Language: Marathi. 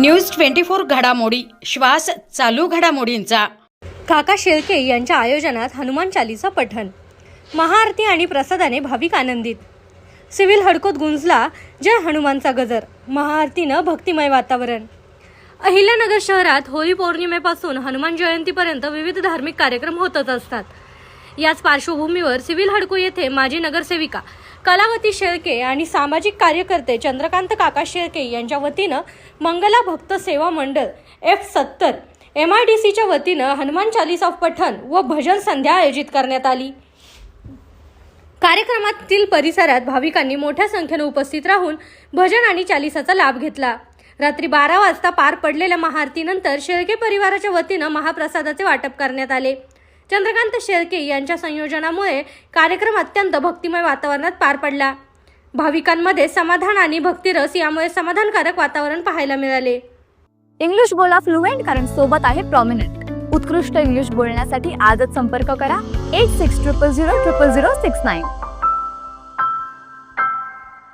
न्यूज ट्वेंटी फोर घडामोडी. श्वास चालू घडामोडींचा. काका शेळके यांच्या आयोजनात हनुमान चालीसा पठण. महाआरती आणि प्रसादाने भाविक आनंदित. सिव्हिल हडकोत गुंजला जय हनुमानचा गजर. महाआरतीनं भक्तिमय वातावरण. अहिल्यानगर शहरात होळी पौर्णिमेपासून हनुमान जयंतीपर्यंत विविध धार्मिक कार्यक्रम होतच असतात. याच पार्श्वभूमीवर सिव्हिल हडको येथे माजी नगरसेविका कलावती शेळके आणि सामाजिक कार्यकर्ते चंद्रकांत काका शेळके यांच्या वतीनं मंगला भक्त सेवा मंडळ एफ सत्तर एम आय डी सीच्या वतीनं हनुमान चालीसा पठण व भजन संध्या आयोजित करण्यात आली. कार्यक्रमातील परिसरात भाविकांनी मोठ्या संख्येनं उपस्थित राहून भजन आणि चालिसाचा लाभ घेतला. रात्री बारा वाजता पार पडलेल्या महाआरतीनंतर शेळके परिवाराच्या वतीनं महाप्रसादाचे वाटप करण्यात आले. चंद्रकांत शेळके यांच्या संयोजनामुळे कार्यक्रम अत्यंत भक्तिमय वातावरणात पार पडला. भाविकांमध्ये समाधान आणि भक्तिरस यामुळे समाधानकारक वातावरण पाहायला मिळाले. इंग्लिश बोला फ्लुएंट कारण सोबत आहे प्रॉमिनंट उत्कृष्ट इंग्लिश बोलण्यासाठी आजच संपर्क करा. Eight six triple zero triple zero six nine